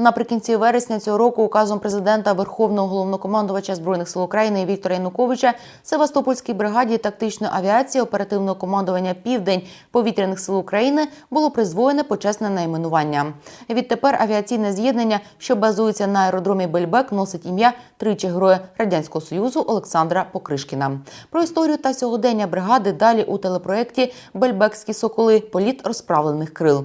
Наприкінці вересня цього року указом президента Верховного головнокомандувача збройних сил України Віктора Януковича Севастопольській бригаді тактичної авіації оперативного командування Південь повітряних сил України було призвоєне почесне найменування. Відтепер авіаційне з'єднання, що базується на аеродромі Бельбек, носить ім'я тричі героя радянського союзу Олександра Покришкіна. Про історію та сьогодення бригади далі у телепроєкті Бельбекські соколи політ розправлених крил.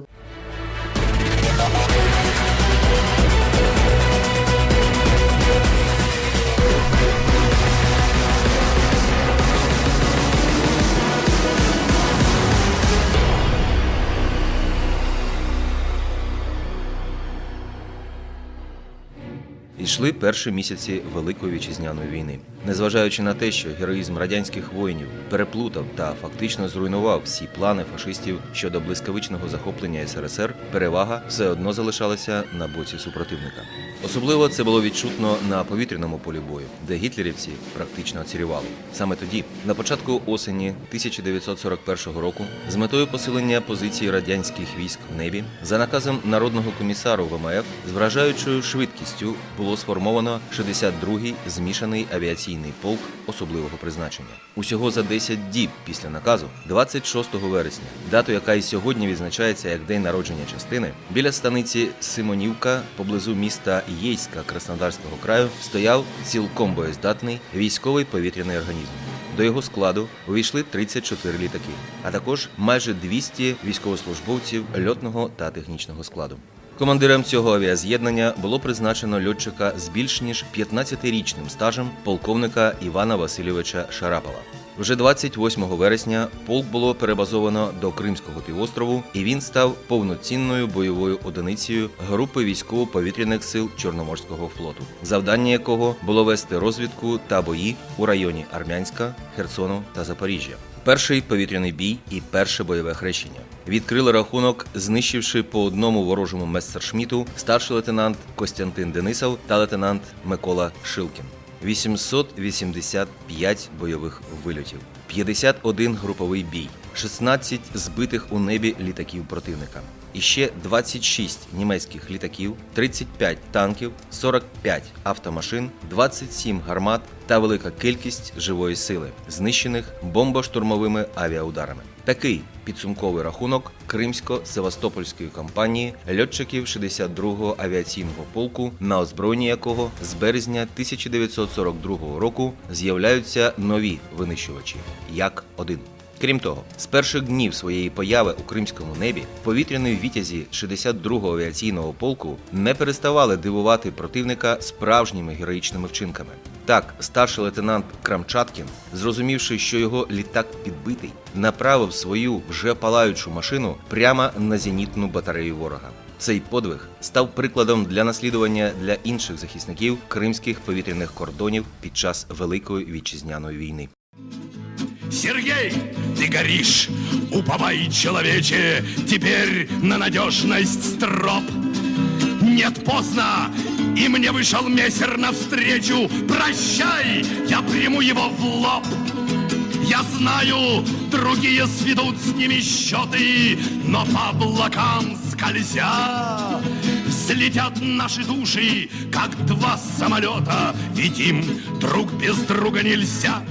Йшли перші місяці Великої вітчизняної війни. Незважаючи на те, що героїзм радянських воїнів переплутав та фактично зруйнував всі плани фашистів щодо блискавичного захоплення СРСР, перевага все одно залишалася на боці супротивника. Особливо це було відчутно на повітряному полі бою, де гітлерівці практично оцірювали. Саме тоді, на початку осені 1941 року, з метою посилення позиції радянських військ в небі, за наказом народного комісару ВМФ з вражаючою швидкістю було сформовано 62-й змішаний авіаційний полк особливого призначення. Усього за 10 діб після наказу, 26 вересня, дату, яка і сьогодні відзначається як день народження частини, біля станиці Симонівка поблизу міста Єйська Краснодарського краю стояв цілком боєздатний військовий повітряний організм. До його складу увійшли 34 літаки, а також майже 200 військовослужбовців льотного та технічного складу. Командиром цього авіаз'єднання було призначено льотчика з більш ніж 15-річним стажем полковника Івана Васильовича Шарапова. Вже 28 вересня полк було перебазовано до Кримського півострову, і він став повноцінною бойовою одиницею групи військово-повітряних сил Чорноморського флоту, завдання якого було вести розвідку та бої у районі Армянська, Херсону та Запоріжжя. Перший повітряний бій і перше бойове хрещення відкрили рахунок, знищивши по одному ворожому мессершміту старший лейтенант Костянтин Денисов та лейтенант Микола Шилкін. 885 бойових вильотів, 51 груповий бій, 16 збитих у небі літаків противника. І ще 26 німецьких літаків, 35 танків, 45 автомашин, 27 гармат та велика кількість живої сили, знищених бомбоштурмовими авіаударами. Такий підсумковий рахунок Кримсько-Севастопольської компанії льотчиків 62-го авіаційного полку, на озброєнні якого з березня 1942 року з'являються нові винищувачі як один. Крім того, з перших днів своєї появи у кримському небі повітряні вітязі 62-го авіаційного полку не переставали дивувати противника справжніми героїчними вчинками. Так, старший лейтенант Крамчаткін, зрозумівши, що його літак підбитий, направив свою вже палаючу машину прямо на зенітну батарею ворога. Цей подвиг став прикладом для наслідування для інших захисників кримських повітряних кордонів під час Великої вітчизняної війни. Сергей, ты горишь, уповай, человече, теперь на надежность строп. Нет, поздно, и мне вышел мессер навстречу. Прощай, я приму его в лоб. Я знаю, другие сведут с ними счеты, но по облакам скользя Взлетят наши души, как два самолета, ведь им друг без друга нельзя.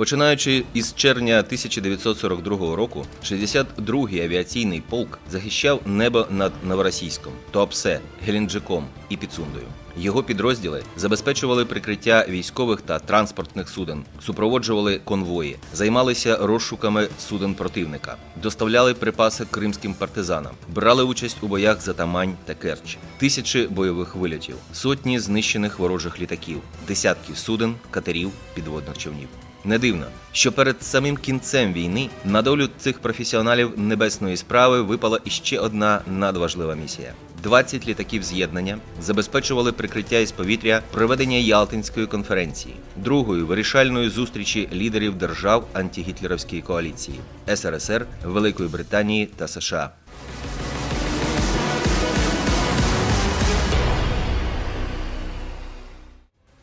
Починаючи із червня 1942 року, 62-й авіаційний полк захищав небо над Новоросійськом, Туапсе, Геленджиком і Піцундою. Його підрозділи забезпечували прикриття військових та транспортних суден, супроводжували конвої, займалися розшуками суден противника, доставляли припаси кримським партизанам, брали участь у боях за Тамань та Керч, тисячі бойових вильотів, сотні знищених ворожих літаків, десятки суден, катерів, підводних човнів. Не дивно, що перед самим кінцем війни на долю цих професіоналів небесної справи випала іще одна надважлива місія. 20 літаків з'єднання забезпечували прикриття із повітря проведення Ялтинської конференції, другої вирішальної зустрічі лідерів держав антигітлерівської коаліції СРСР, Великої Британії та США.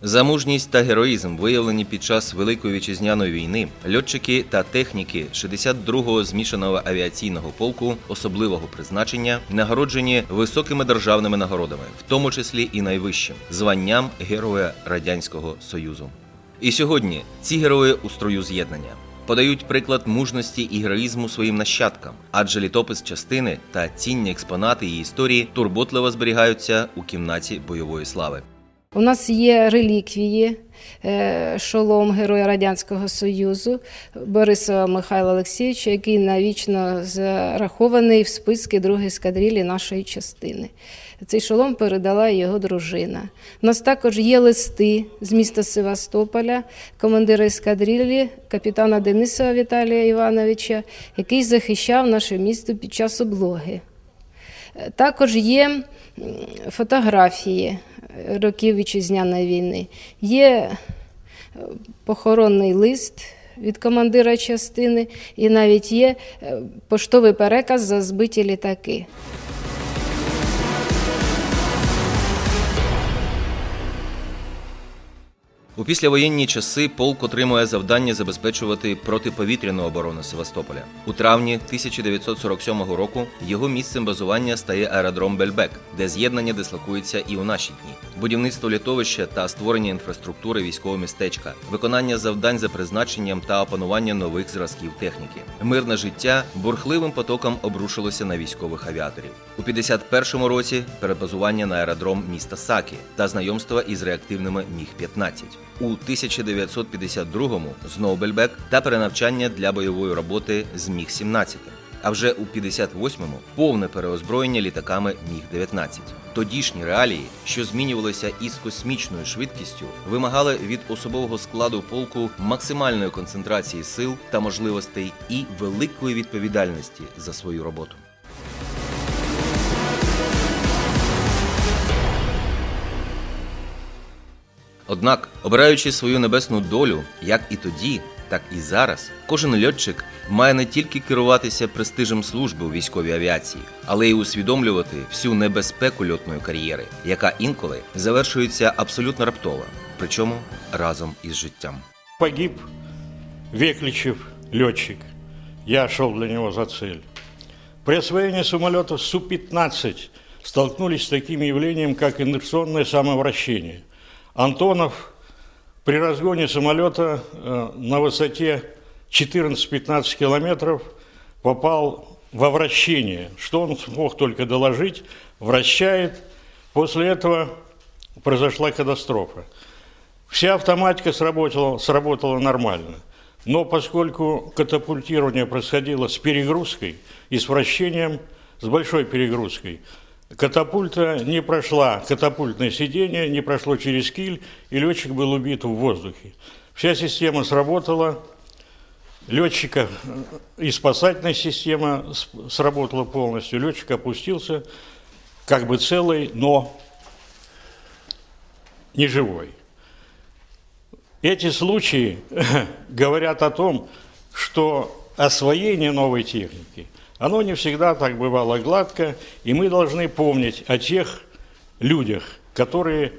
За мужність та героїзм, виявлені під час Великої вітчизняної війни, льотчики та техніки 62-го змішаного авіаційного полку особливого призначення нагороджені високими державними нагородами, в тому числі і найвищим званням Героя Радянського Союзу. І сьогодні ці герої у строю з'єднання подають приклад мужності і героїзму своїм нащадкам, адже літопис частини та цінні експонати її історії турботливо зберігаються у кімнаті бойової слави. У нас є реліквії, е, шолом Героя Радянського Союзу Борисова Михайла Олексійовича, який навічно зарахований в списки другої ескадрилі нашої частини. Цей шолом передала його дружина. У нас також є листи з міста Севастополя, командира ескадрилі, капітана Денисова Віталія Івановича, який захищав наше місто під час облоги. Е, Також є фотографії років вітчизняної війни. Є е, похоронний лист від командира частини, і навіть є е, поштовий переказ за збиті літаки. У післявоєнні часи полк отримує завдання забезпечувати протиповітряну оборону Севастополя. У травні 1947 року його місцем базування стає аеродром Бельбек, де з'єднання дислокується і у наші дні. Будівництво літовища та створення інфраструктури військового містечка, виконання завдань за призначенням та опанування нових зразків техніки. Мирне життя бурхливим потоком обрушилося на військових авіаторів. У 51-му році перебазування на аеродром міста Сакі та знайомства із реактивними Міг-15. У 1952-му знову Бельбек та перенавчання для бойової роботи з Міг-17. А вже у 58-му повне переозброєння літаками Міг-19. Тодішні реалії, що змінювалися із космічною швидкістю, вимагали від особового складу полку максимальної концентрації сил та можливостей і великої відповідальності за свою роботу. Однак, обираючи свою небесну долю, як і тоді, так і зараз, кожен льотчик має не тільки керуватися престижем служби у військовій авіації, але й усвідомлювати всю небезпеку льотної кар'єри, яка інколи завершується абсолютно раптово, причому разом із життям. Погиб Векличев, летчик. Я шел для него за цель. При освоении самолета Су-15 столкнулись с таким явлением, как инерционное самовращение. Антонов при разгоне самолета э, на высоте 14-15 километров попал во вращение, что он смог только доложить, вращает. После этого произошла катастрофа. Вся автоматика сработала, сработала нормально. Но поскольку катапультирование происходило с перегрузкой и с вращением, с большой перегрузкой, катапульта не прошла, катапультное сиденье не прошло через киль, и летчик был убит в воздухе. Вся система сработала, летчика и спасательная система сработала полностью, летчик опустился, как бы целый, но не живой. Эти случаи говорят о том, что освоение новой техники, оно не всегда так бывало гладко, и мы должны помнить о тех людях, которые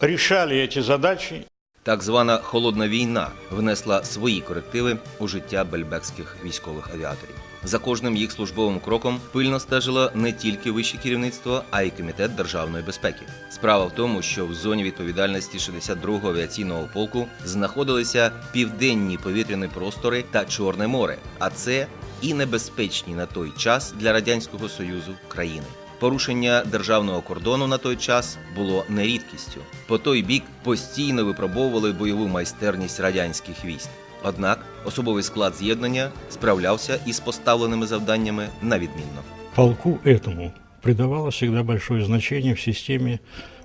решали эти задачи Так звана холодна війна внесла свої корективи у життя бельбекських військових авіаторів. За кожним їх службовим кроком пильно стежило не тільки вище керівництво, а й комітет державної безпеки. Справа в тому, що в зоні відповідальності 62-го авіаційного полку знаходилися південні повітряні простори та Чорне море, а це і небезпечні на той час для радянського союзу країни. Порушення державного кордону на той час було не рідкістю. По той бік постійно випробовували бойову майстерність радянських військ. Однак особовий склад з'єднання справлявся із поставленими завданнями на відмінно. Полку этому придавалось всегда большое значение в системе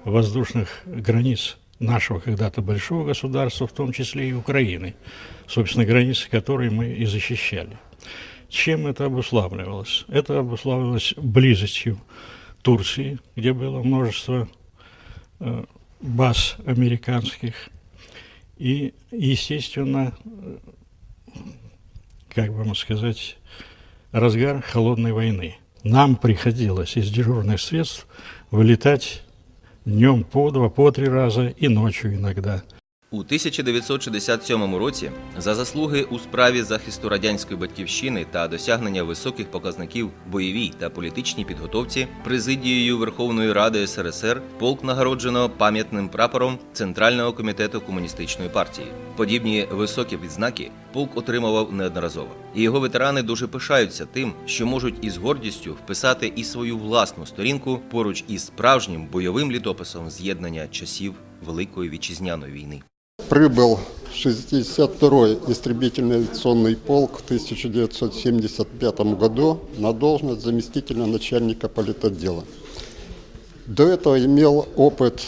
воздушных границ нашего когда-то большого государства, в том числе и Украины, собственно, границы которые мы и защищали. Чем это обуславливалось? Это обуславливалось близостью Турции, где было множество э, баз американских, и, естественно, э, как бы вам сказать, разгар холодной войны. Нам приходилось из дежурных средств вылетать днем по два, по три раза и ночью иногда. У 1967 році за заслуги у справі захисту радянської батьківщини та досягнення високих показників бойовій та політичній підготовці президією Верховної Ради СРСР полк нагороджено пам'ятним прапором Центрального комітету комуністичної партії. Подібні високі відзнаки полк отримував неодноразово, і його ветерани дуже пишаються тим, що можуть із гордістю вписати і свою власну сторінку поруч із справжнім бойовим літописом з'єднання часів Великої вітчизняної війни. Прибыл 62-й истребительный авиационный полк в 1975 году на должность заместителя начальника политотдела. До этого имел опыт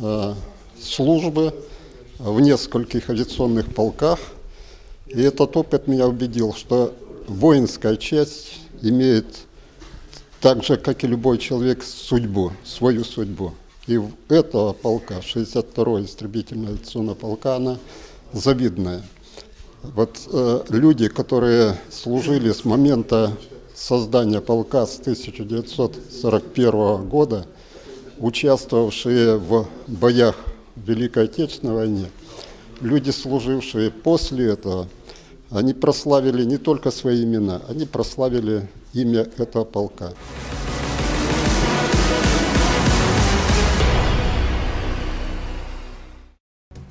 э, службы в нескольких авиационных полках. И этот опыт меня убедил, что воинская часть имеет так же, как и любой человек, судьбу, свою судьбу. И этого полка, 62-й истребительная авиационная полка, она завидная. Вот э, люди, которые служили с момента создания полка с 1941 года, участвовавшие в боях в Великой Отечественной войне, люди, служившие после этого, они прославили не только свои имена, они прославили имя этого полка. –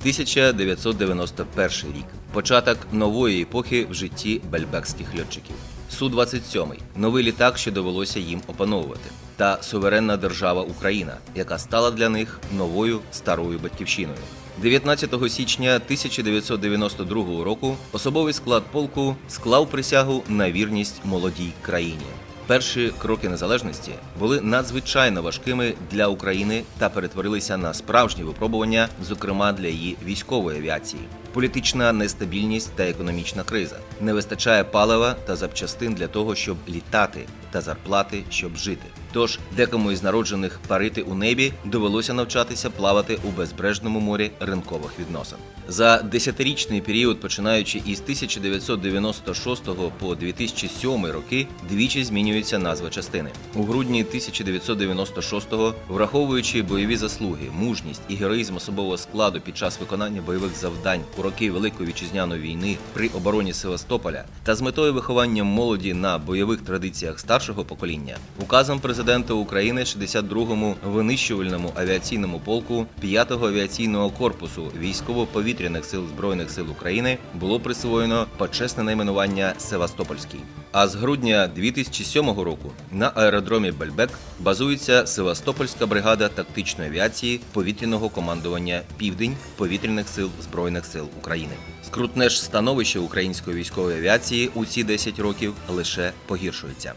1991 рік. Початок нової епохи в житті бельбекських льотчиків. Су-27 – новий літак, що довелося їм опановувати, та суверенна держава Україна, яка стала для них новою старою батьківщиною. 19 січня 1992 року особовий склад полку склав присягу на вірність молодій країні. Перші кроки незалежності були надзвичайно важкими для України та перетворилися на справжні випробування, зокрема для її військової авіації. Політична нестабільність та економічна криза не вистачає палива та запчастин для того, щоб літати, та зарплати, щоб жити. Тож декому із народжених парити у небі довелося навчатися плавати у безбрежному морі ринкових відносин. За десятирічний період, починаючи із 1996 по 2007 роки, двічі змінюється назва частини. У грудні 1996-го, враховуючи бойові заслуги, мужність і героїзм особового складу під час виконання бойових завдань у роки Великої вітчизняної війни при обороні Севастополя та з метою виховання молоді на бойових традиціях старшого покоління, указом президента України 62-му винищувальному авіаційному полку 5-го авіаційного корпусу військово-повітряних сил збройних сил України було присвоєно почесне найменування Севастопольський. А з грудня 2007 року на аеродромі Бельбек базується Севастопольська бригада тактичної авіації повітряного командування Південь повітряних сил збройних сил України. Скрутне ж становище української військової авіації у ці 10 років лише погіршується.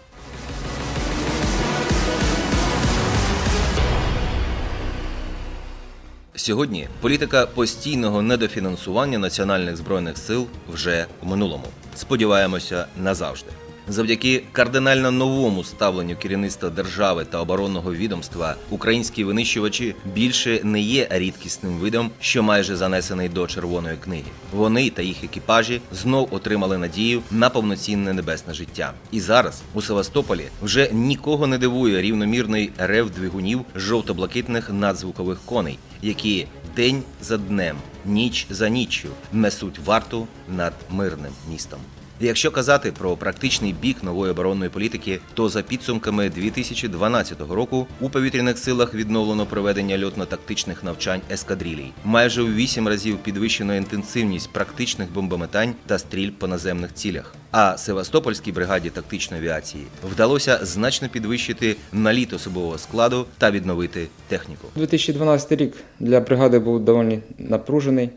Сьогодні політика постійного недофінансування національних збройних сил вже в минулому. Сподіваємося назавжди. Завдяки кардинально новому ставленню керівництва держави та оборонного відомства українські винищувачі більше не є рідкісним видом, що майже занесений до червоної книги. Вони та їх екіпажі знов отримали надію на повноцінне небесне життя. І зараз у Севастополі вже нікого не дивує рівномірний рев двигунів жовто-блакитних надзвукових коней, які день за днем, ніч за ніччю несуть варту над мирним містом. Якщо казати про практичний бік нової оборонної політики, то за підсумками 2012 року у повітряних силах відновлено проведення льотно-тактичних навчань ескадрилій. Майже в 8 разів підвищено інтенсивність практичних бомбометань та стрільб по наземних цілях. А Севастопольській бригаді тактичної авіації вдалося значно підвищити наліт особового складу та відновити техніку. 2012 рік для бригади був доволі напружений.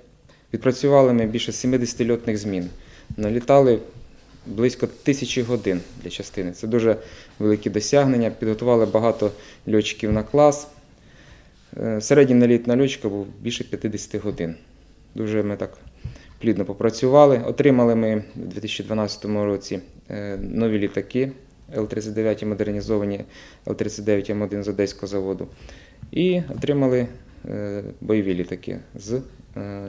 Відпрацювали ми більше 70 льотних змін. Налітали близько тисячі годин для частини. Це дуже великі досягнення. Підготували багато льотчиків на клас. Е, Середній наліт на льотчика був більше 50 годин. Дуже ми так плідно попрацювали. Отримали ми у 2012 році е, нові літаки Л-39 модернізовані Л-39 М1 з Одеського заводу. І отримали е, бойові літаки з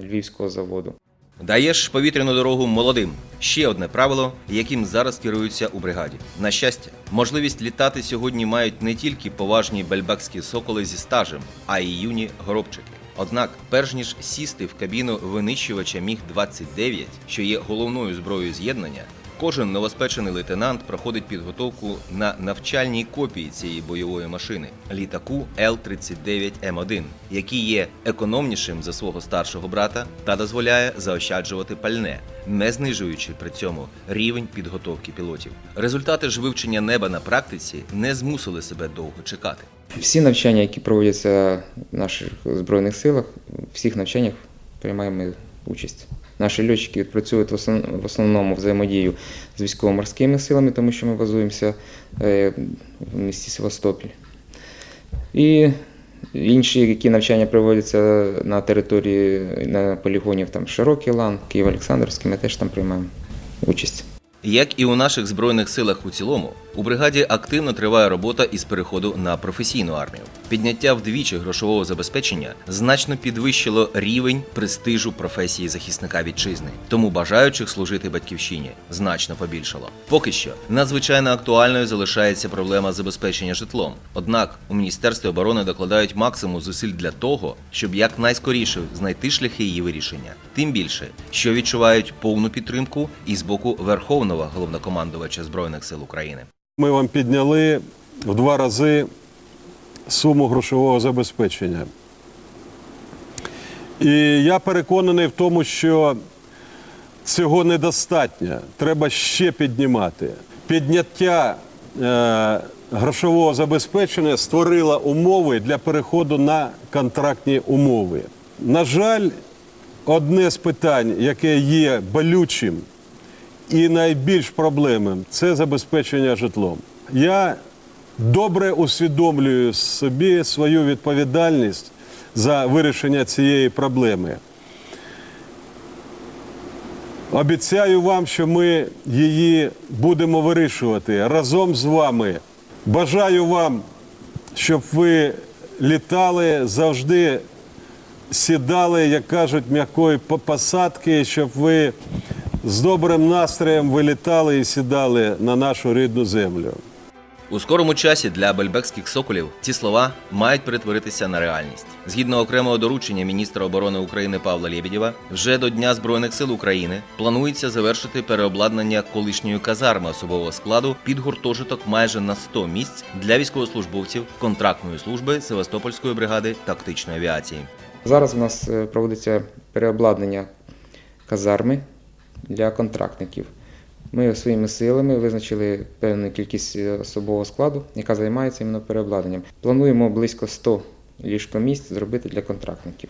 Львівського заводу. Даєш повітряну дорогу молодим. Ще одне правило, яким зараз керуються у бригаді. На щастя, можливість літати сьогодні мають не тільки поважні бельбекські соколи зі стажем, а й юні горобчики. Однак, перш ніж сісти в кабіну винищувача Міг 29 що є головною зброєю з'єднання, кожен новоспечений лейтенант проходить підготовку на навчальній копії цієї бойової машини літаку Л-39М1, який є економнішим за свого старшого брата та дозволяє заощаджувати пальне, не знижуючи при цьому рівень підготовки пілотів. Результати ж вивчення неба на практиці не змусили себе довго чекати. Всі навчання, які проводяться в наших збройних силах, всіх навчаннях приймаємо участь. Наші льотчики відпрацюють в основному взаємодію з військово-морськими силами, тому що ми базуємося е, в місті Севастополь. І інші, які навчання проводяться на території на полігонів там Широкий Лан, Київ-Олександрівський, ми теж там приймаємо участь. Як і у наших збройних силах у цілому, у бригаді активно триває робота із переходу на професійну армію. Підняття вдвічі грошового забезпечення значно підвищило рівень престижу професії захисника вітчизни, тому бажаючих служити батьківщині значно побільшало. Поки що надзвичайно актуальною залишається проблема забезпечення житлом. Однак у міністерстві оборони докладають максимум зусиль для того, щоб якнайскоріше знайти шляхи її вирішення. Тим більше, що відчувають повну підтримку і з боку Верховного головнокомандувача збройних сил України. Ми вам підняли в два рази суму грошового забезпечення. І я переконаний в тому, що цього недостатньо. Треба ще піднімати. Підняття е, грошового забезпечення створило умови для переходу на контрактні умови. На жаль, одне з питань, яке є болючим і найбільш проблемним це забезпечення житлом. Я добре усвідомлюю собі свою відповідальність за вирішення цієї проблеми. Обіцяю вам, що ми її будемо вирішувати разом з вами. Бажаю вам, щоб ви літали завжди сідали, як кажуть, м'якої посадки, щоб ви з добрим настроєм вилітали і сідали на нашу рідну землю. У скорому часі для бельбекських соколів ці слова мають перетворитися на реальність. Згідно окремого доручення міністра оборони України Павла Лєбєдєва, вже до Дня Збройних сил України планується завершити переобладнання колишньої казарми особового складу під гуртожиток майже на 100 місць для військовослужбовців контрактної служби Севастопольської бригади тактичної авіації. Зараз у нас е, проводиться переобладнання казарми для контрактників. Ми своїми силами визначили певну кількість е, особового складу, яка займається іменно переобладнанням. Плануємо близько 100 ліжкомісць зробити для контрактників.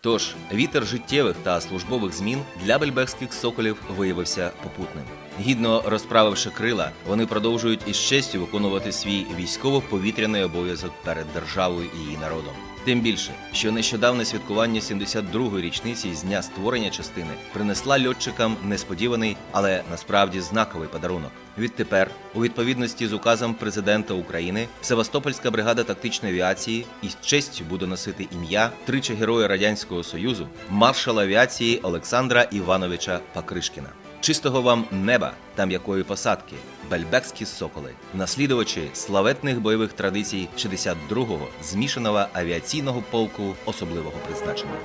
Тож вітер життєвих та службових змін для бельбекських соколів виявився попутним. Гідно розправивши крила, вони продовжують із честю виконувати свій військово-повітряний обов'язок перед державою і її народом. Тим більше, що нещодавне святкування 72-ї річниці з дня створення частини принесла льотчикам несподіваний, але насправді знаковий подарунок. Відтепер, у відповідності з указом президента України, Севастопольська бригада тактичної авіації із честю буде носити ім'я тричі героя радянського союзу, маршала авіації Олександра Івановича Пакришкіна. Чистого вам неба та м'якої посадки, бельбекські соколи, наслідувачі славетних бойових традицій 62-го змішаного авіаційного полку особливого призначення.